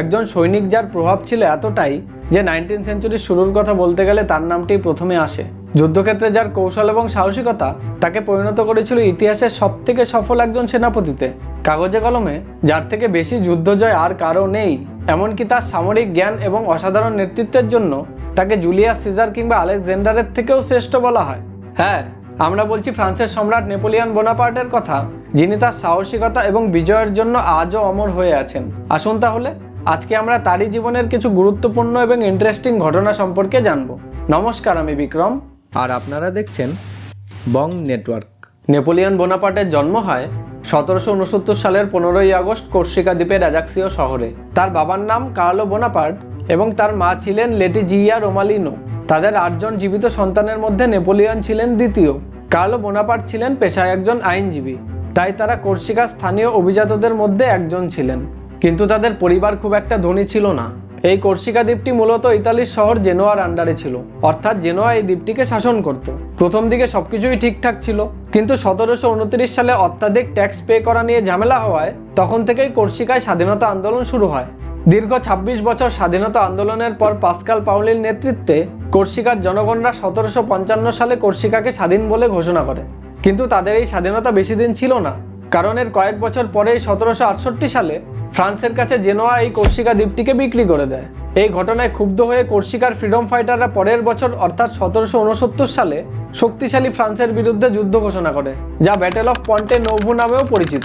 একজন সৈনিক যার প্রভাব ছিল এতটাই যে নাইনটিন সেঞ্চুরির শুরুর কথা বলতে গেলে তার নামটি প্রথমে আসে। যুদ্ধক্ষেত্রে যার কৌশল এবং সাহসিকতা তাকে পরিণত করেছিল ইতিহাসের সব থেকে সফল একজন সেনাপতিতে। কাগজে কলমে, যার থেকে বেশি যুদ্ধজয় আর কারও নেই, এমনকি তার সামরিক জ্ঞান এবং অসাধারণ নেতৃত্বের জন্য তাকে জুলিয়াস সিজার কিংবা আলেকজান্ডারের থেকেও শ্রেষ্ঠ বলা হয়। হ্যাঁ আমরা বলছি ফ্রান্সের সম্রাট নেপোলিয়ন বোনাপার্টের কথা, যিনি তার সাহসিকতা এবং বিজয়ের জন্য আজও অমর হয়ে আছেন। আসুন তাহলে আজকে আমরা তারই জীবনের কিছু গুরুত্বপূর্ণ এবং ইন্টারেস্টিং ঘটনা সম্পর্কে জানব। নমস্কার আমি বিক্রম। আর আপনারা দেখছেন বং নেটওয়ার্ক। নেপোলিয়ন বোনাপার্টের জন্ম হয় সতেরোশো উনসত্তর সালের পনেরোই আগস্ট কোর্সিকা দ্বীপের রাজাক্সিও শহরে। তার বাবার নাম কার্লো বোনাপার্ট এবং তার মা ছিলেন লেটিজিয়া রোমালিনো। তাদের আটজন জীবিত সন্তানের মধ্যে নেপোলিয়ন ছিলেন দ্বিতীয়। কার্লো বোনাপার্ট ছিলেন পেশায় একজন আইনজীবী তাই তারা কোর্সিকা স্থানীয় অভিজাতদের মধ্যে একজন ছিলেন। কিন্তু তাদের পরিবার খুব একটা ধনী ছিল না। এই কোর্সিকা দ্বীপটি মূলত ইতালির শহর জেনোয়ার আন্ডারে ছিল। অর্থাৎ জেনোয়া এই দ্বীপটিকে শাসন করত। প্রথম দিকে সবকিছুই ঠিকঠাক ছিল, কিন্তু সতেরোশো উনত্রিশ সালে অত্যাধিক ট্যাক্স পে করা নিয়ে ঝামেলা হওয়ায় তখন থেকেই কোর্সিকায় স্বাধীনতা আন্দোলন শুরু হয়। দীর্ঘ ২৬ বছর স্বাধীনতা আন্দোলনের পর পাস্কাল পাউলির নেতৃত্বে কোর্সিকার জনগণরা সতেরোশো পঞ্চান্ন সালে কোর্সিকাকে স্বাধীন বলে ঘোষণা করে। কিন্তু তাদের এই স্বাধীনতা বেশি দিন ছিল না, কারণ এর কয়েক বছর পরেই সতেরোশো আটষট্টি সালে ফ্রান্সের কাছে জেনোয়া এই কোর্সিকা দ্বীপটিকে বিক্রি করে দেয়। এই ঘটনায় ক্ষুব্ধ হয়ে কোর্সিকার ফ্রিডম ফাইটাররা পরের বছর, অর্থাৎ সতেরোশো উনসত্তর সালে, শক্তিশালী ফ্রান্সের বিরুদ্ধে যুদ্ধ ঘোষণা করে, যা ব্যাটেল অফ পন্টে নৌভু নামেও পরিচিত।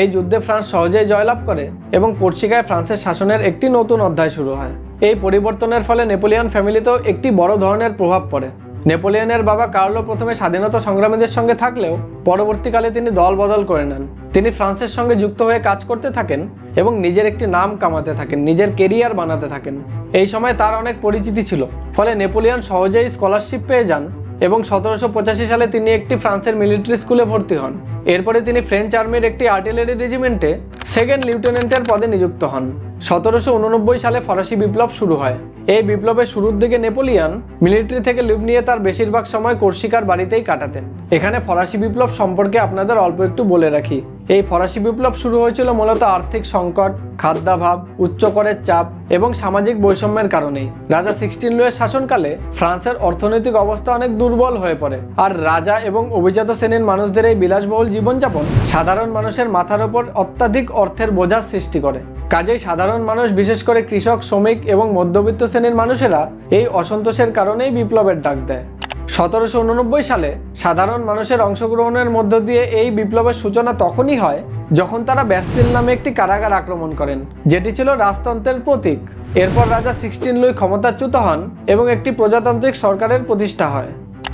এই যুদ্ধে ফ্রান্স সহজেই জয়লাভ করে এবং কোর্সিকায় ফ্রান্সের শাসনের একটি নতুন অধ্যায় শুরু হয়। এই পরিবর্তনের ফলে নেপোলিয়ান ফ্যামিলিতেও একটি বড় ধরনের প্রভাব পড়ে। নেপোলিয়নের বাবা কার্লো প্রথমে স্বাধীনতা সংগ্রামীদের সঙ্গে থাকলেও পরবর্তীকালে তিনি দল বদল করে নেন। তিনি ফ্রান্সের সঙ্গে যুক্ত হয়ে কাজ করতে থাকেন এবং নিজের একটি নাম কামাতে থাকেন, নিজের কেরিয়ার বানাতে থাকেন। এই সময় তার অনেক পরিচিতি ছিল, ফলে নেপোলিয়ন সহজেই স্কলারশিপ পেয়ে যান এবং সতেরোশো পঁচাশি সালে তিনি একটি ফ্রান্সের মিলিটারি স্কুলে ভর্তি হন। এরপরে তিনি ফ্রেঞ্চ আর্মির একটি আর্টিলারি রেজিমেন্টে সেকেন্ড লিউটেন্যান্টের পদে নিযুক্ত হন। সতেরোশো উননব্বই সালে ফরাসি বিপ্লব শুরু হয়। এই বিপ্লবের শুরুর দিকে নেপোলিয়ান মিলিটারি থেকে লিভ নিয়ে তার বেশিরভাগ সময় কোর্সিকার বাড়িতেই কাটাতেন। এখানে ফরাসি বিপ্লব সম্পর্কে আপনাদের অল্প একটু বলে রাখি। এই ফরাসি বিপ্লব শুরু হয়েছিল মূলত আর্থিক সংকট, খাদ্যাভাব, উচ্চ করের চাপ এবং সামাজিক বৈষম্যের কারণেই। রাজা সিক্সটিন লুয়ের শাসনকালে ফ্রান্সের অর্থনৈতিক অবস্থা অনেক দুর্বল হয়ে পড়ে। আর রাজা এবং অভিজাত শ্রেণির মানুষদের এই বিলাসবহুল জীবনযাপন সাধারণ মানুষের মাথার ওপর অত্যাধিক অর্থের বোঝার সৃষ্টি করে। কাজেই সাধারণ মানুষ, বিশেষ করে কৃষক, শ্রমিক এবং মধ্যবিত্ত শ্রেণির মানুষেরা এই অসন্তোষের কারণেই বিপ্লবের ডাক দেয়। সতেরোশো উননব্বই সালে সাধারণ মানুষের অংশগ্রহণের মধ্য দিয়ে এই বিপ্লবের সূচনা তখনই হয় যখন তারা ব্যাস্তিল নামে একটি কারাগার আক্রমণ করেন, যেটি ছিল রাজতন্ত্রের প্রতীক। এরপর রাজা সিক্সটিন লুই ক্ষমতাচ্যুত হন এবং একটি প্রজাতান্ত্রিক সরকারের প্রতিষ্ঠা হয়।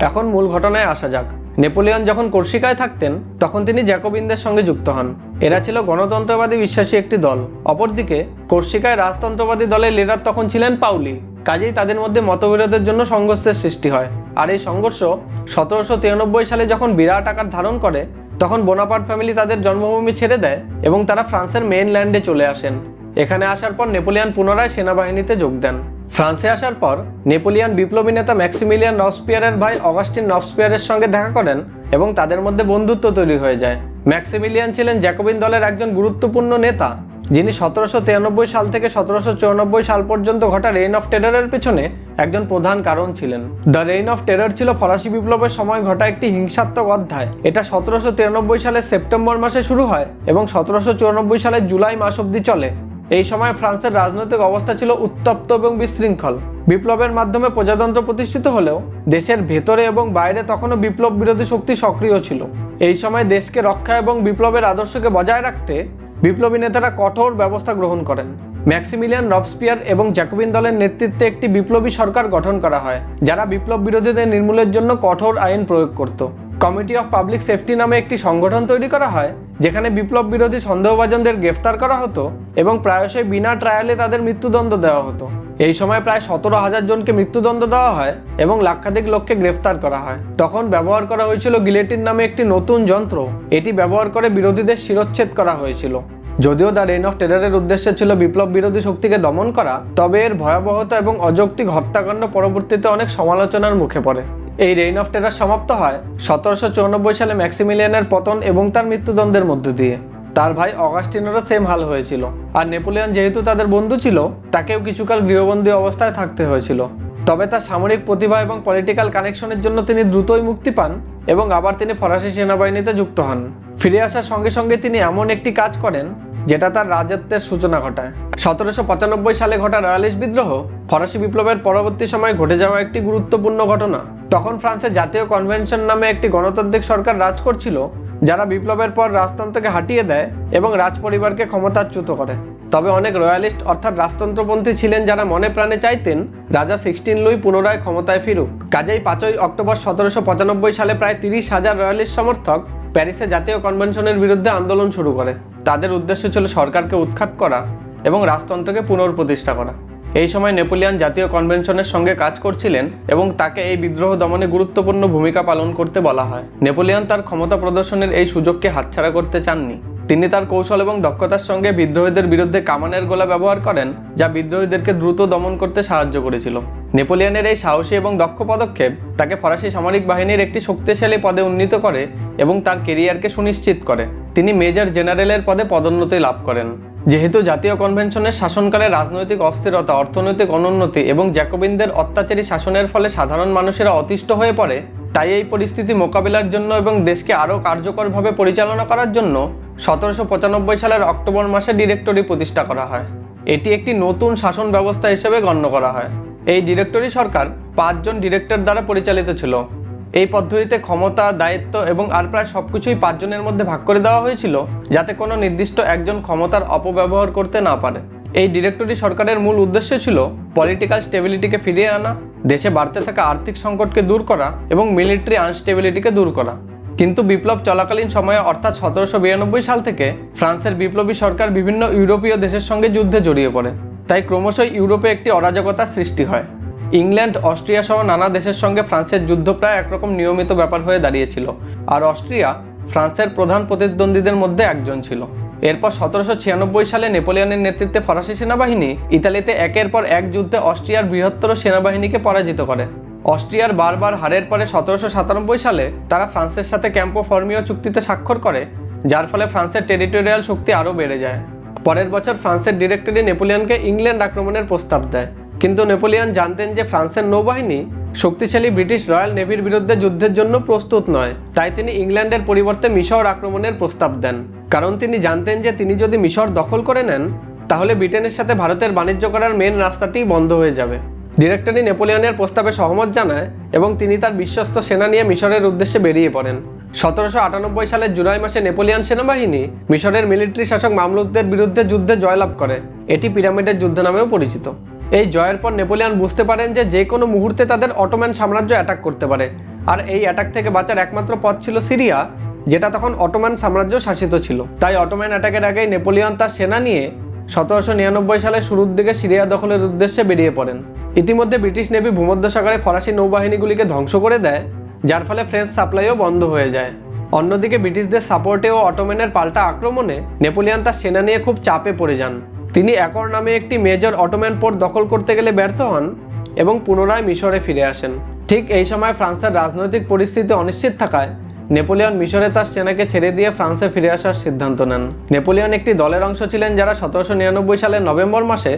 এখন মূল ঘটনায় আসা যাক। নেপোলিয়ন যখন কোর্সিকায় থাকতেন, তখন তিনি জ্যাকোবিনদের সঙ্গে যুক্ত হন। এরা ছিল গণতন্ত্রবাদী বিশ্বাসী একটি দল। অপরদিকে কোর্সিকায় রাজতন্ত্রবাদী দলের লিডার তখন ছিলেন পাউলি। কাজেই তাদের মধ্যে মতবিরোধের জন্য সংঘর্ষের সৃষ্টি হয়। আর এই সংঘর্ষ সতেরোশো তিরানব্বই সালে যখন বিরাট আকার ধারণ করে, তখন বোনাপার্ট ফ্যামিলি তাদের জন্মভূমি ছেড়ে দেয় এবং তারা ফ্রান্সের মেইনল্যান্ডে চলে আসেন। এখানে আসার পর নেপোলিয়ান পুনরায় সেনাবাহিনীতে যোগ দেন। ফ্রান্সে আসার পর নেপোলিয়ান বিপ্লবী নেতা ম্যাক্সিমিলিয়ান নবস্পিয়ারের ভাই অগাস্টিন নবস্পিয়ারের সঙ্গে দেখা করেন এবং তাদের মধ্যে বন্ধুত্ব তৈরি হয়ে যায়। ম্যাক্সিমিলিয়ান ছিলেন জ্যাকোবিন দলের একজন গুরুত্বপূর্ণ নেতা, যিনি সতেরোশো তিরানব্বই সাল থেকে সতেরোশো চুরানব্বই সাল পর্যন্ত ঘটা রেইন অফ টেরারের পেছনে একজন প্রধান কারণ ছিলেন। দ্য রেইন অফ টেরর ছিল ফরাসি বিপ্লবের সময় ঘটা একটি হিংসাত্মক অধ্যায়। এটা সতেরোশো তিরানব্বই সালের সেপ্টেম্বর মাসে শুরু হয় এবং সতেরোশো চুরানব্বই সালের জুলাই মাস অবধি চলে। এই সময় ফ্রান্সের রাজনৈতিক অবস্থা ছিল উত্তপ্ত এবং বিশৃঙ্খল। বিপ্লবের মাধ্যমে প্রজাতন্ত্র প্রতিষ্ঠিত হলেও দেশের ভেতরে এবং বাইরে তখনও বিপ্লব বিরোধী শক্তি সক্রিয় ছিল। এই সময় দেশকে রক্ষা এবং বিপ্লবের আদর্শকে বজায় রাখতে বিপ্লবী নেতারা কঠোর ব্যবস্থা গ্রহণ করেন। ম্যাক্সিমিলিয়ান রবসপিয়ার এবং জ্যাকোবিন দলের নেতৃত্বে একটি বিপ্লবী সরকার গঠন করা হয়, যারা বিপ্লব বিরোধীদের নির্মূলের জন্য কঠোর আইন প্রয়োগ করত। কমিটি অফ পাবলিক সেফটি নামে একটি সংগঠন তৈরি করা হয়, যেখানে বিপ্লব বিরোধী সন্দেহভাজনদের গ্রেফতার করা হতো এবং প্রায়শই বিনা ট্রায়ালে তাদের মৃত্যুদণ্ড দেওয়া হতো। এই সময় প্রায় সতেরো হাজার জনকে মৃত্যুদণ্ড দেওয়া হয় এবং লাক্ষাধিক লোককে গ্রেফতার করা হয়। তখন ব্যবহার করা হয়েছিল গিলেটিন নামে একটি নতুন যন্ত্র। এটি ব্যবহার করে বিরোধীদের শিরচ্ছেদ করা হয়েছিল। যদিও দ্য রেইন অফ টেরারের উদ্দেশ্য ছিল বিপ্লব বিরোধী শক্তিকে দমন করা, তবে এর ভয়াবহতা এবং অযৌক্তিক হত্যাকাণ্ড পরবর্তীতে অনেক সমালোচনার মুখে পড়ে। এই রেইন অফ টেরার সমাপ্ত হয় সতেরোশো চৌরানব্বই সালে ম্যাক্সিমিলিয়ানের পতন এবং তার মৃত্যুদণ্ডের মধ্য দিয়ে। তার ভাই অগাস্টিনেরও সেম হাল হয়েছিল। আর নেপোলিয়ন যেহেতু তাদের বন্ধু ছিল, তাকেও কিছুকাল গৃহবন্দী অবস্থায় থাকতে হয়েছিল। তবে তার সামরিক প্রতিভা এবং পলিটিক্যাল কানেকশনের জন্য তিনি দ্রুতই মুক্তি পান এবং আবার তিনি ফরাসি সেনাবাহিনীতে যুক্ত হন। ফিরে আসার সঙ্গে সঙ্গে তিনি এমন একটি কাজ করেন যেটা তার রাজত্বের সূচনা ঘটায়। সতেরোশো পঁচানব্বই সালে ঘটা রয়ালিস্ট বিদ্রোহ ফরাসি বিপ্লবের পরবর্তী সময় ঘটে যাওয়া একটি গুরুত্বপূর্ণ ঘটনা। তখন ফ্রান্সে জাতীয় কনভেনশন নামে একটি গণতান্ত্রিক সরকার রাজ করছিল, যারা বিপ্লবের পর রাজতন্ত্রকে হাঁটিয়ে দেয় এবং রাজ পরিবারকে ক্ষমতাচ্যুত করে। তবে অনেক রয়্যালিস্ট অর্থাৎ রাজতন্ত্রপন্থী ছিলেন যারা মনে প্রাণে চাইতেন রাজা সিক্সটিন লুই পুনরায় ক্ষমতায় ফিরুক। কাজেই পাঁচই অক্টোবর সতেরোশো পঁচানব্বই সালে প্রায় তিরিশ হাজার রয়্যালিস্ট সমর্থক প্যারিসে জাতীয় কনভেনশনের বিরুদ্ধে আন্দোলন শুরু করে। তাদের উদ্দেশ্য ছিল সরকারকে উৎখাত করা এবং রাজতন্ত্রকে পুনর্প্রতিষ্ঠা করা। এই সময় নেপোলিয়ান জাতীয় কনভেনশনের সঙ্গে কাজ করছিলেন এবং তাকে এই বিদ্রোহ দমনে গুরুত্বপূর্ণ ভূমিকা পালন করতে বলা হয়। নেপোলিয়ান তার ক্ষমতা প্রদর্শনের এই সুযোগকে হাতছাড়া করতে চাননি। তিনি তার কৌশল এবং দক্ষতার সঙ্গে বিদ্রোহীদের বিরুদ্ধে কামানের গোলা ব্যবহার করেন, যা বিদ্রোহীদেরকে দ্রুত দমন করতে সাহায্য করেছিল। নেপোলিয়ানের এই সাহসী এবং দক্ষ পদক্ষেপ তাকে ফরাসি সামরিক বাহিনীর একটি শক্তিশালী পদে উন্নীত করে এবং তার কেরিয়ারকে সুনিশ্চিত করে। তিনি মেজর জেনারেলের পদে পদোন্নতি লাভ করেন। যেহেতু জাতীয় কনভেনশনের শাসনকালে রাজনৈতিক অস্থিরতা, অর্থনৈতিক অনুন্নতি এবং জ্যাকোবিনদের অত্যাচারী শাসনের ফলে সাধারণ মানুষেরা অতিষ্ঠ হয়ে পড়ে, তাই এই পরিস্থিতি মোকাবিলার জন্য এবং দেশকে আরও কার্যকরভাবে পরিচালনা করার জন্য সতেরোশো পঁচানব্বই সালের অক্টোবর মাসে ডিরেক্টরি প্রতিষ্ঠা করা হয়। এটি একটি নতুন শাসন ব্যবস্থা হিসেবে গণ্য করা হয়। এই ডিরেক্টরি সরকার পাঁচজন ডিরেক্টর দ্বারা পরিচালিত ছিল। এই পদ্ধতিতে ক্ষমতা, দায়িত্ব এবং আর প্রায় সবকিছুই পাঁচজনের মধ্যে ভাগ করে দেওয়া হয়েছিল যাতে কোনো নির্দিষ্ট একজন ক্ষমতার অপব্যবহার করতে না পারে। এই ডিরেক্টরি সরকারের মূল উদ্দেশ্য ছিল পলিটিক্যাল স্টেবিলিটিকে ফিরিয়ে আনা, দেশে বাড়তে থাকা আর্থিক সংকটকে দূর করা এবং মিলিটারি আনস্টেবিলিটিকে দূর করা। কিন্তু বিপ্লব চলাকালীন সময়ে, অর্থাৎ সতেরোশো বিরানব্বই সাল থেকে ফ্রান্সের বিপ্লবী সরকার বিভিন্ন ইউরোপীয় দেশের সঙ্গে যুদ্ধে জড়িয়ে পড়ে। তাই ক্রমশই ইউরোপে একটি অরাজকতার সৃষ্টি হয়। ইংল্যান্ড, অস্ট্রিয়া সহ নানা দেশের সঙ্গে ফ্রান্সের যুদ্ধ প্রায় একরকম নিয়মিত ব্যাপার হয়ে দাঁড়িয়েছিল। আর অস্ট্রিয়া ফ্রান্সের প্রধান প্রতিদ্বন্দ্বীদের মধ্যে একজন ছিল। এরপর সতেরোশো ছিয়ানব্বই সালে নেপোলিয়নের নেতৃত্বে ফরাসি সেনাবাহিনী ইতালিতে একের পর এক যুদ্ধে অস্ট্রিয়ার বৃহত্তর সেনাবাহিনীকে পরাজিত করে। অস্ট্রিয়ার বারবার হারের পরে সতেরোশো সাতানব্বই সালে তারা ফ্রান্সের সাথে ক্যাম্পো ফর্মিও চুক্তিতে স্বাক্ষর করে, যার ফলে ফ্রান্সের টেরিটোরিয়াল শক্তি আরও বেড়ে যায়। পরের বছর ফ্রান্সের ডিরেক্টরি নেপোলিয়নকে ইংল্যান্ড আক্রমণের প্রস্তাব দেয়। কিন্তু নেপোলিয়ন জানতেন যে ফ্রান্সের নৌবাহিনী শক্তিশালী ব্রিটিশ রয়্যাল নেভির বিরুদ্ধে যুদ্ধের জন্য প্রস্তুত নয়। তাই তিনি ইংল্যান্ডের পরিবর্তে মিশর আক্রমণের প্রস্তাব দেন। কারণ তিনি জানতেন যে তিনি যদি মিশর দখল করে নেন, তাহলে ব্রিটেনের সাথে ভারতের বাণিজ্য করার মেন রাস্তাটি বন্ধ হয়ে যাবে। ডিরেক্টরি নেপোলিয়নের প্রস্তাবে সহমত জানায় এবং তিনি তার বিশ্বস্ত সেনা নিয়ে মিশরের উদ্দেশ্যে বেরিয়ে পড়েন। সতেরোশো আটানব্বই সালের জুলাই মাসে নেপোলিয়ান সেনাবাহিনী মিশরের মিলিটারি শাসক মামলুকদের বিরুদ্ধে যুদ্ধে জয়লাভ করে। এটি পিরামিডের যুদ্ধ নামেও পরিচিত। এই জয়ের পর নেপোলিয়ান বুঝতে পারেন যে যে কোনো মুহূর্তে তাদের অটোম্যান সাম্রাজ্য অ্যাটাক করতে পারে। আর এই অ্যাটাক থেকে বাঁচার একমাত্র পথ ছিল সিরিয়া, যেটা তখন অটোম্যান সাম্রাজ্য শাসিত ছিল। তাই অটোম্যান অ্যাটাকের আগেই নেপোলিয়ন তার সেনা নিয়ে সতেরোশো নিরানব্বই সালের শুরুর দিকে সিরিয়া দখলের উদ্দেশ্যে বেরিয়ে পড়েন। ইতিমধ্যে ব্রিটিশ নেভি ভূমধ্যসাগরে ফরাসি নৌবাহিনীগুলিকে ধ্বংস করে দেয়, যার ফলে ফ্রেঞ্চ সাপ্লাইও বন্ধ হয়ে যায়। অন্যদিকে ব্রিটিশদের সাপোর্টে ও অটোম্যানের পাল্টা আক্রমণে নেপোলিয়ান তার সেনা নিয়ে খুব চাপে পড়ে যান। তিনি একর নামে একটি মেজর অটোম্যান পোর্ট দখল করতে গেলে ব্যর্থ হন এবং পুনরায় মিশরে ফিরে আসেন। ঠিক এই সময় ফ্রান্সের রাজনৈতিক পরিস্থিতি অনিশ্চিত থাকায় নেপোলিয়ন মিশরে তার সেনাকে ছেড়ে দিয়ে ফ্রান্সে ফিরে আসার সিদ্ধান্ত নেন। নেপোলিয়ন একটি দলের অংশ ছিলেন যারা সতেরোশো নিরানব্বই সালের নভেম্বর মাসে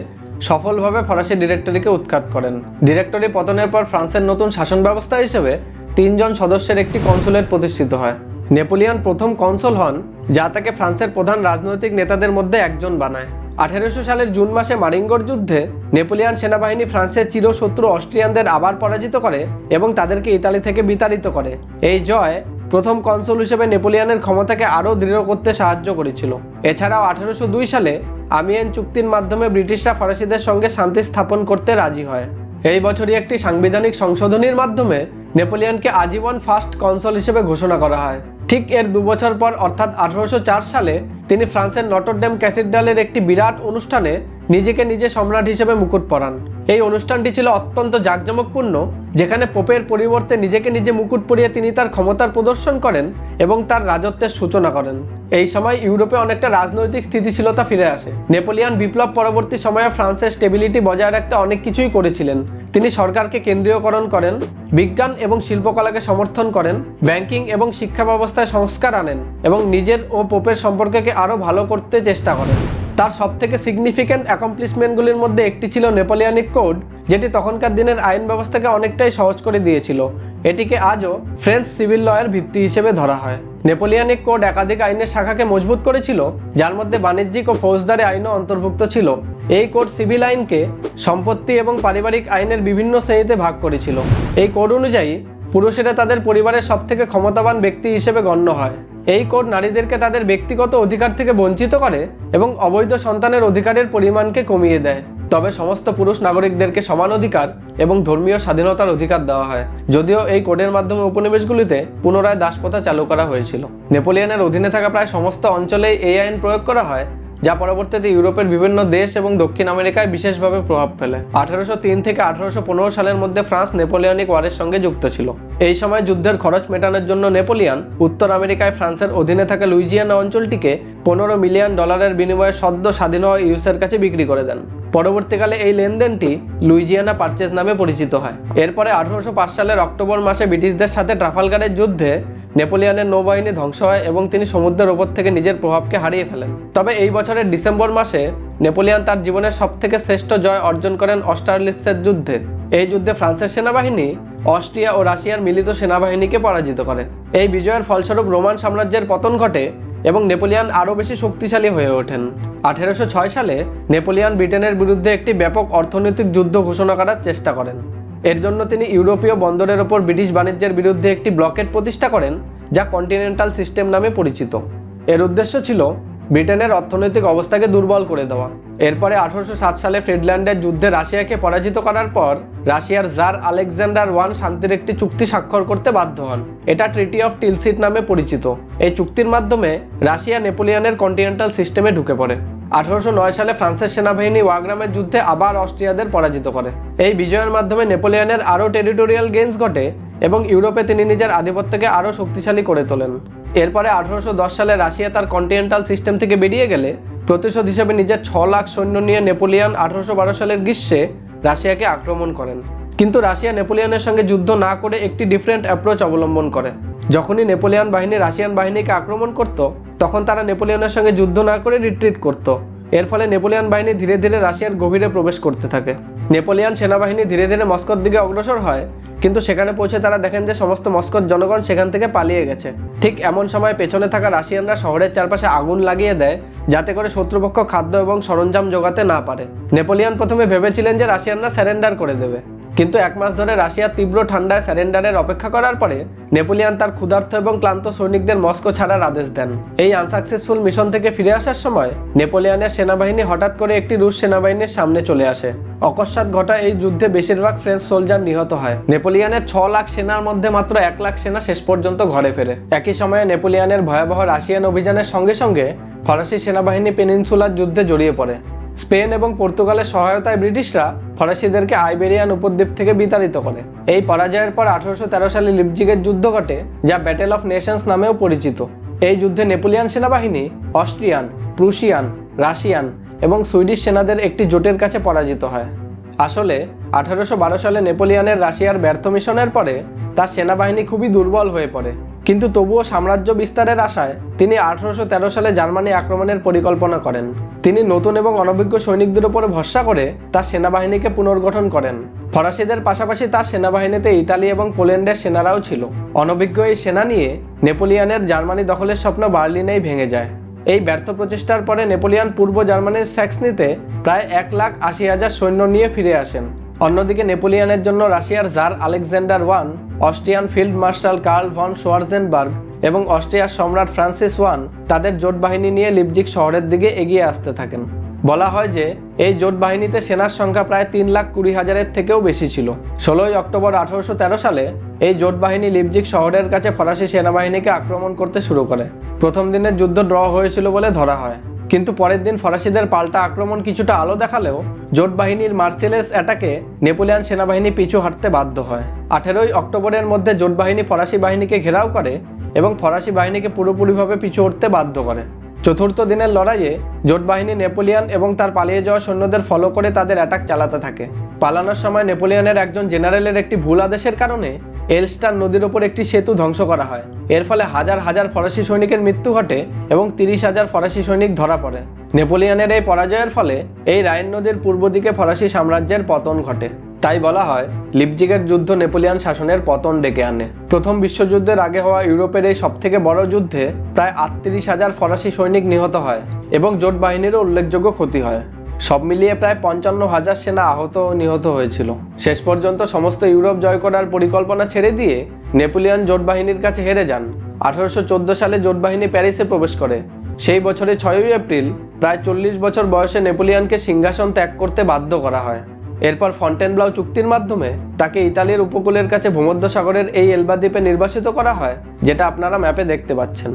সফলভাবে ফরাসি ডিরেক্টরিকে উৎখাত করেন। ডিরেক্টরি পতনের পর ফ্রান্সের নতুন শাসন ব্যবস্থা হিসেবে তিনজন সদস্যের একটি কনসুলেট প্রতিষ্ঠিত হয়। নেপোলিয়ন প্রথম কনসুল হন, যা তাকে ফ্রান্সের প্রধান রাজনৈতিক নেতাদের মধ্যে একজন বানায়। আঠেরোশো সালের জুন মাসে মারিঙ্গর যুদ্ধে নেপোলিয়ান সেনাবাহিনী ফ্রান্সের চিরশত্রু অস্ট্রিয়ানদের আবার পরাজিত করে এবং তাদেরকে ইতালি থেকে বিতাড়িত করে। এই জয় প্রথম কনসুল হিসেবে নেপোলিয়ানের ক্ষমতাকে আরও দৃঢ় করতে সাহায্য করেছিল। এছাড়াও আঠেরোশো দুই সালে আমিয়েন চুক্তির মাধ্যমে ব্রিটিশরা ফরাসিদের সঙ্গে শান্তি স্থাপন করতে রাজি হয়। এই বছরই একটি সাংবিধানিক সংশোধনীর মাধ্যমে নেপোলিয়ানকে আজীবন ফার্স্ট কনসল হিসেবে ঘোষণা করা হয়। ঠিক এর দু বছর পর, অর্থাৎ আঠারোশো চার সালে, তিনি ফ্রান্সের নটরডেম ক্যাথিড্রালের একটি বিরাট অনুষ্ঠানে নিজেকে নিজে সম্রাট হিসেবে মুকুট পরান। এই অনুষ্ঠানটি ছিল অত্যন্ত জাঁকজমকপূর্ণ, যেখানে পোপের পরিবর্তে নিজেকে নিজে মুকুট পরিয়ে তিনি তার ক্ষমতার প্রদর্শন করেন এবং তার রাজত্বের সূচনা করেন। এই সময় ইউরোপে অনেকটা রাজনৈতিক স্থিতিশীলতা ফিরে আসে। নেপোলিয়ান বিপ্লব পরবর্তী সময়ে ফ্রান্সের স্টেবিলিটি বজায় রাখতে অনেক কিছুই করেছিলেন। তিনি সরকারকে কেন্দ্রীয়করণ করেন, বিজ্ঞান এবং শিল্পকলাকে সমর্থন করেন, ব্যাংকিং এবং শিক্ষা ব্যবস্থায় সংস্কার আনেন এবং নিজের ও পোপের সম্পর্ককে আরও ভালো করতে চেষ্টা করেন। তার সবথেকে সিগনিফিক্যান্ট অ্যাকমপ্লিশমেন্টগুলির মধ্যে একটি ছিল নেপোলিয়ানিক কোড, যেটি তখনকার দিনের আইন ব্যবস্থাকে অনেকটাই সহজ করে দিয়েছিল। এটিকে আজও ফ্রেঞ্চ সিভিল লয়ের ভিত্তি হিসেবে ধরা হয়। নেপোলিয়ানিক কোড একাধিক আইনের শাখাকে মজবুত করেছিল, যার মধ্যে বাণিজ্যিক ও ফৌজদারি আইনও অন্তর্ভুক্ত ছিল। এই কোড সিভিল আইনকে সম্পত্তি এবং পারিবারিক আইনের বিভিন্ন শ্রেণীতে ভাগ করেছিল। এই কোড অনুযায়ী পুরুষেরা তাদের পরিবারের সবথেকে ক্ষমতাবান ব্যক্তি হিসেবে গণ্য হয়। এই কোড নারীদেরকে তাদের ব্যক্তিগত অধিকার থেকে বঞ্চিত করে এবং অবৈধ সন্তানের অধিকারের পরিমাণকে কমিয়ে দেয়। তবে সমস্ত পুরুষ নাগরিকদেরকে সমান অধিকার এবং ধর্মীয় স্বাধীনতার অধিকার দেওয়া হয়। যদিও এই কোডের মাধ্যমে উপনিবেশগুলিতে পুনরায় দাসপ্রথা চালু করা হয়েছিল। নেপোলিয়নের অধীনে থাকা প্রায় সমস্ত অঞ্চলেই এই আইন প্রয়োগ করা হয় যা পরবর্তীতে ইউরোপের বিভিন্ন দেশ এবং দক্ষিণ আমেরিকায় বিশেষভাবে প্রভাব ফেলে। আঠারোশো তিন থেকে আঠারোশো পনেরো সালের মধ্যে ফ্রান্স নেপোলিয়নিক ওয়ারের সঙ্গে যুক্ত ছিল। এই সময় যুদ্ধের খরচ মেটানোর জন্য নেপোলিয়ান উত্তর আমেরিকায় ফ্রান্সের অধীনে থাকা লুইজিয়ানা অঞ্চলটিকে পনেরো মিলিয়ন ডলারের বিনিময়ে সদ্য স্বাধীন হওয়া ইউসের কাছে বিক্রি করে দেন। পরবর্তীকালে এই লেনদেনটি লুইজিয়ানা পারচেজ নামে পরিচিত হয়। এরপরে আঠারোশো পাঁচ সালের অক্টোবর মাসে ব্রিটিশদের সাথে ট্রাফালগারের যুদ্ধে নেপোলিয়নের নৌবাহিনী ধ্বংস হয় এবং তিনি সমুদ্রের ওপর থেকে নিজের প্রভাবকে হারিয়ে ফেলেন। তবে এই বছরের ডিসেম্বর মাসে নেপোলিয়ন তার জীবনের সবথেকে শ্রেষ্ঠ জয় অর্জন করেন অস্টারলিসের যুদ্ধে। এই যুদ্ধে ফ্রান্সের সেনাবাহিনী, অস্ট্রিয়া ও রাশিয়ার মিলিত সেনাবাহিনীকে পরাজিত করে। এই বিজয়ের ফলস্বরূপ রোমান সাম্রাজ্যের পতন ঘটে এবং নেপোলিয়ান আরও বেশি শক্তিশালী হয়ে ওঠেন। আঠেরোশো ছয় সালে নেপোলিয়ান ব্রিটেনের বিরুদ্ধে একটি ব্যাপক অর্থনৈতিক যুদ্ধ ঘোষণা করার চেষ্টা করেন। এর জন্য তিনি ইউরোপীয় বন্দরের ওপর ব্রিটিশ বাণিজ্যের বিরুদ্ধে একটি ব্লকেট প্রতিষ্ঠা করেন, যা কন্টিনেন্টাল সিস্টেম নামে পরিচিত। এর উদ্দেশ্য ছিল ব্রিটেনের অর্থনৈতিক অবস্থাকে দুর্বল করে দেওয়া। এরপরে আঠারোশো সাত সালে ফ্রিডল্যান্ডের যুদ্ধে রাশিয়াকে পরাজিত করার পর, রাশিয়ার জার আলেকজান্ডার ওয়ান শান্তির একটি চুক্তি স্বাক্ষর করতে বাধ্য হন। এটা ট্রিটি অফ টিলসিট নামে পরিচিত। এই চুক্তির মাধ্যমে রাশিয়া নেপোলিয়ানের কন্টিনেন্টাল সিস্টেমে ঢুকে পড়ে। আঠারোশো নয় সালে ফ্রান্সের সেনাবাহিনী ওয়াগ্রামের যুদ্ধে আবার অস্ট্রিয়াদের পরাজিত করে। এই বিজয়ের মাধ্যমে নেপোলিয়নের আরও টেরিটোরিয়াল গেমস ঘটে এবং ইউরোপে তিনি নিজের আধিপত্যকে আরও শক্তিশালী করে তোলেন। এরপরে আঠারোশো দশ সালে রাশিয়া তার কন্টিনেন্টাল সিস্টেম থেকে বেরিয়ে গেলে প্রতিশোধ হিসেবে নিজের ছ লাখ সৈন্য নিয়ে নেপোলিয়ান আঠারোশো বারো সালের গ্রীষ্মে রাশিয়াকে আক্রমণ করেন। কিন্তু রাশিয়া নেপোলিয়নের সঙ্গে যুদ্ধ না করে একটি ডিফারেন্ট অ্যাপ্রোচ অবলম্বন করে। যখনই নেপোলিয়ান বাহিনী রাশিয়ান বাহিনীকে আক্রমণ করত তখন তারা নেপোলিয়নের সঙ্গে যুদ্ধ না করে রিট্রিট করত। এর ফলে নেপোলিয়ান বাহিনী ধীরে ধীরে রাশিয়ার গভীরে প্রবেশ করতে থাকে। নেপোলিয়ান সেনাবাহিনী ধীরে ধীরে মস্কোর দিকে অগ্রসর হয়, কিন্তু সেখানে পৌঁছে তারা দেখেন যে সমস্ত মস্কোর জনগণ সেখান থেকে পালিয়ে গেছে। ঠিক এমন সময় পেছনে থাকা রাশিয়ানরা শহরের চারপাশে আগুন লাগিয়ে দেয়, যাতে করে শত্রুপক্ষ খাদ্য এবং সরঞ্জাম জোগাতে না পারে। নেপোলিয়ান প্রথমে ভেবেছিলেন যে রাশিয়ানরা স্যারেন্ডার করে দেবে। কিন্তু এক মাস ধরে রাশিয়ার তীব্র ঠান্ডায় স্যারেন্ডারের অপেক্ষা করার পরে, নেপোলিয়ান তার ক্ষুধার্ত এবং ক্লান্ত সৈনিকদের মস্কো ছাড়ার আদেশ দেন। এই আনসাকসেসফুল মিশন থেকে ফিরে আসার সময়, নেপোলিয়ানের সেনাবাহিনী হঠাৎ করে একটি রুশ সেনাবাহিনীর সামনে চলে আসে। অকস্মাৎ ঘটা এই যুদ্ধে বেশিরভাগ ফ্রেঞ্চ সোলজার নিহত হয়। নেপোলিয়ানের ছ লাখ সেনার মধ্যে মাত্র এক লাখ সেনা শেষ পর্যন্ত ঘরে ফেরে। একই সময়ে নেপোলিয়ানের ভয়াবহ রাশিয়ান অভিযানের সঙ্গে সঙ্গে ফরাসি সেনাবাহিনী পেনিনসুলার যুদ্ধে জড়িয়ে পড়ে। স্পেন এবং পর্তুগালের সহায়তায় ব্রিটিশরা ফরাসিদেরকে আইবেরিয়ান উপদ্বীপ থেকে বিতাড়িত করে। এই পরাজয়ের পর আঠারোশো তেরো সালে লিপজিগের যুদ্ধ ঘটে, যা ব্যাটেল অফ নেশনস নামেও পরিচিত। এই যুদ্ধে নেপোলিয়ান সেনাবাহিনী, অস্ট্রিয়ান, প্রুশিয়ান, রাশিয়ান এবং সুইডিশ সেনাদের একটি জোটের কাছে পরাজিত হয়। আসলে, আঠারোশো বারো সালে নেপোলিয়ানের রাশিয়ার ব্যর্থ মিশনের পরে তার সেনাবাহিনী খুবই দুর্বল হয়ে পড়ে। কিন্তু তবুও সাম্রাজ্য বিস্তারের আশায় তিনি আঠারোশো তেরো সালে জার্মানি আক্রমণের পরিকল্পনা করেন। তিনি নতুন এবং অনভিজ্ঞ সৈনিকদের উপর ভরসা করে তার সেনাবাহিনীকে পুনর্গঠন করেন। ফরাসিদের পাশাপাশি তার সেনাবাহিনীতে ইতালি এবং পোল্যান্ডের সেনারাও ছিল। অনভিজ্ঞ এই সেনা নিয়ে নেপোলিয়ানের জার্মানি দখলের স্বপ্ন বার্লিনেই ভেঙে যায়। এই ব্যর্থ প্রচেষ্টার পরে নেপোলিয়ান পূর্ব জার্মানির স্যাক্সনিতে প্রায় এক লাখ আশি হাজার সৈন্য নিয়ে ফিরে আসেন। অন্যদিকে নেপোলিয়ানের জন্য রাশিয়ার tsar Alexander one, Austrian field marshal Karl von Schwarzenberg এবং অস্ট্রিয়ার সম্রাট ফ্রান্সিস ওয়ান তাদের জোট বাহিনী নিয়ে লিপজিক শহরের দিকে এগিয়ে আসতে থাকেন। বলা হয় যে, এই জোট বাহিনীতে সেনার সংখ্যা প্রায় তিন লাখ কুড়ি হাজারের থেকেও বেশি ছিল। ষোলোই অক্টোবর আঠারোশো তেরো সালে এই জোট বাহিনী লিপজিক শহরের কাছে ফরাসি সেনাবাহিনীকে আক্রমণ করতে শুরু করে। প্রথম দিনের যুদ্ধ ড্র হয়েছিল বলে ধরা হয়। কিন্তু পরের দিন ফরাসিদের পাল্টা আক্রমণ কিছুটা আলো দেখালেও জোট বাহিনীর মার্সেলেস অ্যাটাকে নেপোলিয়ান সেনাবাহিনী পিছু হাঁটতে বাধ্য হয়। আঠেরোই অক্টোবরের মধ্যে জোট বাহিনী ফরাসি বাহিনীকে ঘেরাও করে এবং ফরাসি বাহিনীকে পুরোপুরিভাবে পিছু হটতে বাধ্য করে। চতুর্থ দিনের লড়াইয়ে জোট বাহিনী নেপোলিয়ান এবং তার পালিয়ে যাওয়া সৈন্যদের ফলো করে তাদের অ্যাটাক চালাতে থাকে। পালানোর সময় নেপোলিয়ানের একজন জেনারেলের একটি ভুল আদেশের কারণে এলস্টার নদীর ওপর একটি সেতু ধ্বংস করা হয়। এর ফলে হাজার হাজার ফরাসি সৈনিকের মৃত্যু ঘটে এবং তিরিশ হাজার ফরাসি সৈনিক ধরা পড়ে। নেপোলিয়ানের এই পরাজয়ের ফলে এই রাইন নদীর পূর্ব দিকে ফরাসি সাম্রাজ্যের পতন ঘটে। তাই বলা হয়, লিপজিগের যুদ্ধ নেপোলিয়ান শাসনের পতন ডেকে আনে। প্রথম বিশ্বযুদ্ধের আগে হওয়া ইউরোপের এই সবথেকে বড় যুদ্ধে প্রায় আটত্রিশ হাজার ফরাসি সৈনিক নিহত হয় এবং জোট বাহিনীরও উল্লেখযোগ্য ক্ষতি হয়। সব মিলিয়ে প্রায় পঞ্চান্ন হাজার সেনা আহত ও নিহত হয়েছিল। শেষ পর্যন্ত সমস্ত ইউরোপ জয় করার পরিকল্পনা ছেড়ে দিয়ে নেপোলিয়ন জোট বাহিনীর কাছে হেরে যান। আঠারোশো চোদ্দ সালে জোট বাহিনী প্যারিসে প্রবেশ করে। সেই বছরে ছয়ই এপ্রিল প্রায় চল্লিশ বছর বয়সে নেপোলিয়নকে সিংহাসন ত্যাগ করতে বাধ্য করা হয়। এরপর ফন্টেনব্লাউ চুক্তির মাধ্যমে তাকে ইতালির উপকূলের কাছে ভূমধ্যসাগরের এই এলবা দ্বীপে নির্বাসিত করা হয়, যেটা আপনারা ম্যাপে দেখতে পাচ্ছেন।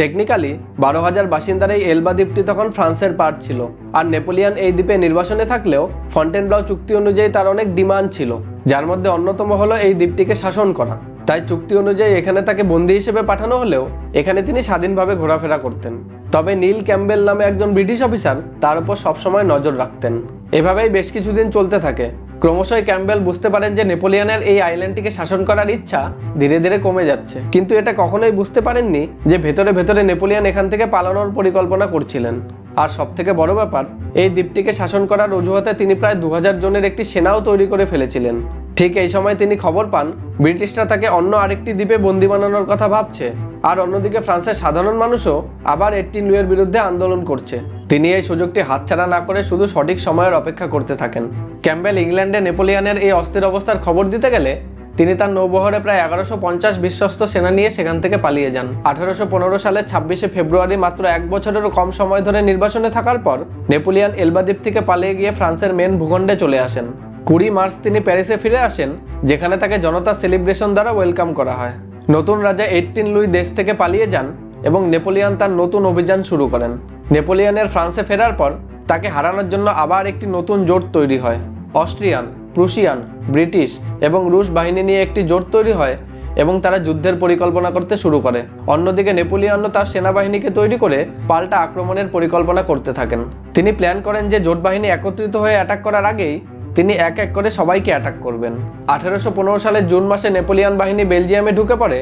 টেকনিক্যালি বারো হাজার বাসিন্দার এই এলবা দ্বীপটি তখন ফ্রান্সের পার্ট ছিল। আর নেপোলিয়ান এই দ্বীপে নির্বাসনে থাকলেও ফন্টেনব্লাউ চুক্তি অনুযায়ী তার অনেক ডিমান্ড ছিল, যার মধ্যে অন্যতম হলো এই দ্বীপটিকে শাসন করা। তাই চুক্তি অনুযায়ী এখানে তাকে বন্দী হিসেবে পাঠানো হলেও এখানে তিনি স্বাধীনভাবে ঘোরাফেরা করতেন। তবে নীল ক্যাম্বেল নামে একজন ব্রিটিশ অফিসার তার উপর সবসময় নজর রাখতেন। এভাবেই বেশ কিছুদিন চলতে থাকে। ক্রমশই ক্যাম্বেল বুঝতে পারেন যে নেপোলিয়ানের এই আইল্যান্ডটিকে শাসন করার ইচ্ছা ধীরে ধীরে কমে যাচ্ছে। কিন্তু এটা কখনোই বুঝতে পারেননি যে ভেতরে ভেতরে নেপোলিয়ান এখান থেকে পালানোর পরিকল্পনা করছিলেন। আর সব থেকে বড় ব্যাপার, এই দ্বীপটিকে শাসন করার অজুহাতে তিনি প্রায় দু হাজার জনের একটি সেনাও তৈরি করে ফেলেছিলেন। ঠিক এই সময় তিনি খবর পান, ব্রিটিশরা তাকে অন্য আরেকটি দ্বীপে বন্দি বানানোর কথা ভাবছে। আর অন্যদিকে ফ্রান্সের সাধারণ মানুষও আবার এইটিন লুয়ের বিরুদ্ধে আন্দোলন করছে। তিনি এই সুযোগটি হাতছাড়া না করে শুধু সঠিক সময়ের অপেক্ষা করতে থাকেন। ক্যাম্বেল ইংল্যান্ডে নেপোলিয়ানের এই অস্থির অবস্থার খবর দিতে গেলে তিনি তার নৌবহরে প্রায় এগারোশো পঞ্চাশ বিশ্বস্ত সেনা নিয়ে সেখান থেকে পালিয়ে যান। আঠারোশো পনেরো সালের ছাব্বিশে ফেব্রুয়ারি মাত্র এক বছরেরও কম সময় ধরে নির্বাসনে থাকার পর নেপোলিয়ান এলবাদ্বীপ থেকে পালিয়ে গিয়ে ফ্রান্সের মেন ভূখণ্ডে চলে আসেন। কুড়ি মার্চ তিনি প্যারিসে ফিরে আসেন, যেখানে তাকে জনতা সেলিব্রেশন দ্বারা ওয়েলকাম করা হয়। নতুন রাজা এইটিন লুই দেশ থেকে পালিয়ে যান এবং নেপোলিয়ান তার নতুন অভিযান শুরু করেন। নেপোলিয়ানের ফ্রান্সে ফেরার পর তাকে হারানোর জন্য আবার একটি নতুন জোট তৈরি হয়। অস্ট্রিয়ান, প্রুশিয়ান, ব্রিটিশ এবং রুশ বাহিনী নিয়ে একটি জোট তৈরি হয় এবং তারা যুদ্ধের পরিকল্পনা করতে শুরু করে। অন্যদিকে নেপোলিয়ানও তার সেনাবাহিনীকে তৈরি করে পাল্টা আক্রমণের পরিকল্পনা করতে থাকেন। তিনি প্ল্যান করেন যে জোট বাহিনী একত্রিত হয়ে অ্যাটাক করার আগেই তিনি এক এক করে সবাইকে অ্যাটাক করবেন। আঠেরোশো পনেরো সালের জুন মাসে নেপোলিয়ান বাহিনী বেলজিয়ামে ঢুকে পড়ে,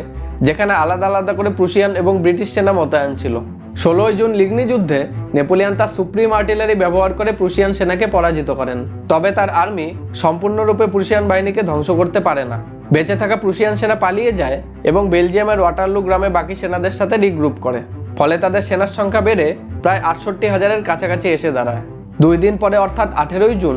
যেখানে আলাদা আলাদা করে প্রুশিয়ান এবং ব্রিটিশ সেনা মোতায়েন ছিল। ষোলোই জুন লিগনি যুদ্ধে নেপোলিয়ান তার সুপ্রিম আর্টিলারি ব্যবহার করে প্রুশিয়ান সেনাকে পরাজিত করেন। তবে তার আর্মি সম্পূর্ণরূপে প্রুশিয়ান বাহিনীকে ধ্বংস করতে পারে না। বেঁচে থাকা প্রুশিয়ান সেনা পালিয়ে যায় এবং বেলজিয়ামের ওয়াটারলু গ্রামে বাকি সেনাদের সাথে রিগ্রুপ করে। ফলে তাদের সেনার সংখ্যা বেড়ে প্রায় আটষট্টি হাজারের কাছাকাছি এসে দাঁড়ায়। দুই দিন পরে অর্থাৎ আঠেরোই জুন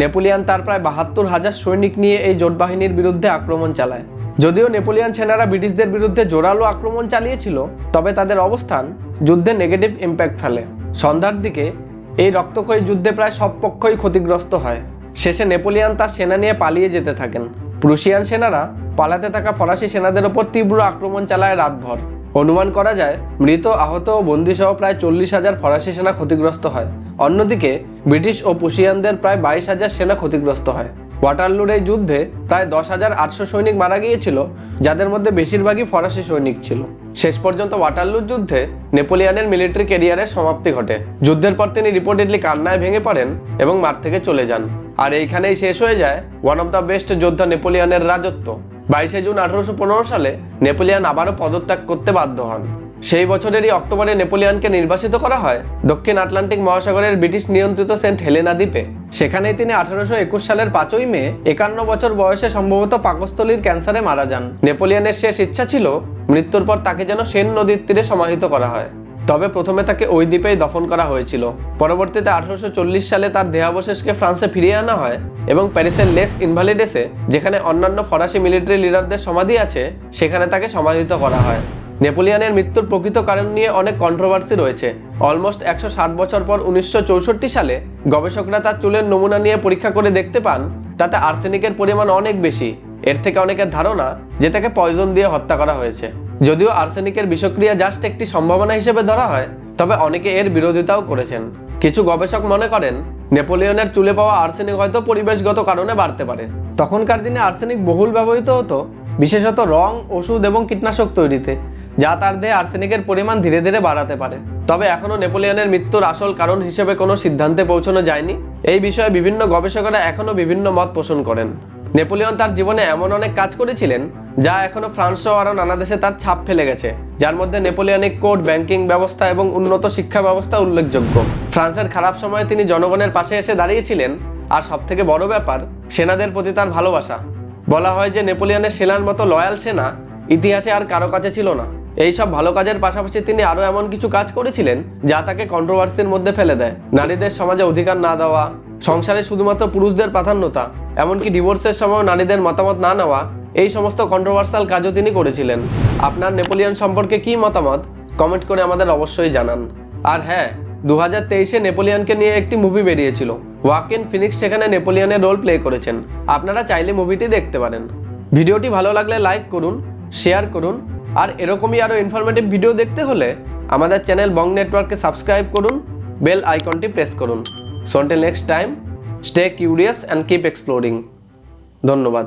নেপোলিয়ান তার প্রায় বাহাত্তর হাজার সৈনিক নিয়ে এই জোট বাহিনীর বিরুদ্ধে আক্রমণ চালায়। যদিও নেপোলিয়ান সেনারা ব্রিটিশদের বিরুদ্ধে জোরালো আক্রমণ চালিয়েছিল, তবে তাদের অবস্থান যুদ্ধে নেগেটিভ ইম্প্যাক্ট ফেলে। সন্ধ্যার দিকে এই রক্তক্ষয়ী যুদ্ধে প্রায় সব পক্ষই ক্ষতিগ্রস্ত হয়। শেষে নেপোলিয়ান তার সেনা নিয়ে পালিয়ে যেতে থাকেন। প্রুশিয়ান সেনারা পালাতে থাকা ফরাসি সেনাদের ওপর তীব্র আক্রমণ চালায় রাতভর। অনুমান করা যায়, মৃত, আহত ও বন্দিসহ প্রায় চল্লিশ হাজার ফরাসি সেনা ক্ষতিগ্রস্ত হয়। অন্যদিকে ব্রিটিশ ও পুশিয়ানদের প্রায় বাইশ হাজার সেনা ক্ষতিগ্রস্ত হয়। ওয়াটারলুর এই যুদ্ধে প্রায় দশ হাজার আটশো সৈনিক মারা গিয়েছিল, যাদের মধ্যে বেশিরভাগই ফরাসি সৈনিক ছিল। শেষ পর্যন্ত ওয়াটারলুর যুদ্ধে নেপোলিয়ানের মিলিটারি ক্যারিয়ারের সমাপ্তি ঘটে। যুদ্ধের পর তিনি রিপোর্টেডলি কান্নায় ভেঙে পড়েন এবং মাঠ থেকে চলে যান। আর এইখানেই শেষ হয়ে যায় ওয়ান অফ দ্য বেস্ট যোদ্ধা নেপোলিয়ানের রাজত্ব। বাইশে জুন আঠারোশো পনেরো সালে নেপোলিয়ান আবারও পদত্যাগ করতে বাধ্য হন। সেই বছরেরই অক্টোবরে নেপোলিয়ানকে নির্বাসিত করা হয়। দক্ষিণ আটলান্টিক মহাসাগরের ব্রিটিশ নিয়ন্ত্রিত সেন্ট হেলেনা দ্বীপে। সেখানেই তিনি আঠারোশো একুশ সালের পাঁচই মে একান্ন বছর বয়সে সম্ভবত পাকস্থলীর ক্যান্সারে মারা যান। নেপোলিয়ানের শেষ ইচ্ছা ছিল, মৃত্যুর পর তাকে যেন সেন নদীর তীরে সমাহিত করা হয়। তবে প্রথমে তাকে ওই দ্বীপেই দফন করা হয়েছিল। পরবর্তীতে আঠারোশো চল্লিশ সালে তার দেহাবশেষকে ফ্রান্সে ফিরিয়ে আনা হয় এবং প্যারিসের লেস ইনভালিডেসে, যেখানে অন্যান্য ফরাসি মিলিটারি লিডারদের সমাধি আছে, সেখানে তাকে সমাহিত করা হয়। নেপোলিয়ানের মৃত্যুর প্রকৃত কারণ নিয়ে অনেক কন্ট্রোভার্সি রয়েছে। অলমোস্ট একশো ষাট বছর পর উনিশশো চৌষট্টি সালে গবেষকরা তার চুলের নমুনা নিয়ে পরীক্ষা করে দেখতে পান, তাতে আর্সেনিকের পরিমাণ অনেক বেশি। এর থেকে অনেকের ধারণা যে তাকে পয়জন দিয়ে হত্যা করা হয়েছে। যদিও আর্সেনিকের বিষক্রিয়া জাস্ট একটি সম্ভাবনা হিসেবে ধরা হয়, তবে অনেকে এর বিরোধিতাও করেছেন। কিছু গবেষক মনে করেন, নেপোলিয়নের চুলে পাওয়া আর্সেনিক হয়তো পরিবেশগত কারণে বাড়তে পারে। তখনকার দিনে আর্সেনিক বহুল ব্যবহৃত হতো, বিশেষত রং, ওষুধ এবং কীটনাশক তৈরিতে। যা তার দেহে আর্সেনিকের পরিমাণ ধীরে ধীরে বাড়াতে পারে। তবে এখনও নেপোলিয়নের মৃত্যুর আসল কারণ হিসেবে কোনো সিদ্ধান্তে পৌঁছানো যায়নি। এই বিষয়ে বিভিন্ন গবেষকরা এখনও বিভিন্ন মত পোষণ করেন। নেপোলিয়ন তার জীবনে এমন অনেক কাজ করেছিলেন, যা এখনও ফ্রান্স সহ আরও নানা দেশে তার ছাপ ফেলে গেছে, যার মধ্যে নেপোলিয়নিক কোড, ব্যাংকিং ব্যবস্থা এবং উন্নত শিক্ষা ব্যবস্থা উল্লেখযোগ্য। ফ্রান্সের খারাপ সময়ে তিনি জনগণের পাশে এসে দাঁড়িয়েছিলেন, আর সবথেকে বড় ব্যাপার, সেনাদের প্রতি তার ভালোবাসা। বলা হয় যে নেপোলিয়নের সেনার মতো লয়াল সেনা ইতিহাসে আর কারও কাছে ছিল না। এই সব ভালো কাজের পাশাপাশি তিনি আরও এমন কিছু কাজ করেছিলেন যা তাকে কন্ট্রোভার্সির মধ্যে ফেলে দেয়। নারীদের সমাজে অধিকার না দেওয়া, সংসারে শুধুমাত্র পুরুষদের প্রাধান্যতা, এমনকি ডিভোর্সের সময় নারীদের মতামত না নেওয়া, এই সমস্ত কন্ট্রোভার্সাল কাজও তিনি করেছিলেন। আপনার নেপোলিয়ন সম্পর্কে কী মতামত? কমেন্ট করে আমাদের অবশ্যই জানান। আর হ্যাঁ দু হাজার তেইশে নেপোলিয়নকে নিয়ে একটি মুভি বেরিয়েছিল। ওয়াকিন ফিনিক্স সেখানে নেপোলিয়নের রোল প্লে করেছেন। আপনারা চাইলে মুভিটি দেখতে পারেন। ভিডিওটি ভালো লাগলে লাইক করুন শেয়ার করুন আর এরকমই আরও ইনফরমেটিভ ভিডিও দেখতে হলে আমাদের চ্যানেল বং নেটওয়ার্ককে সাবস্ক্রাইব করুন বেল আইকনটি প্রেস করুন। So next time stay curious and keep exploring ধন্যবাদ।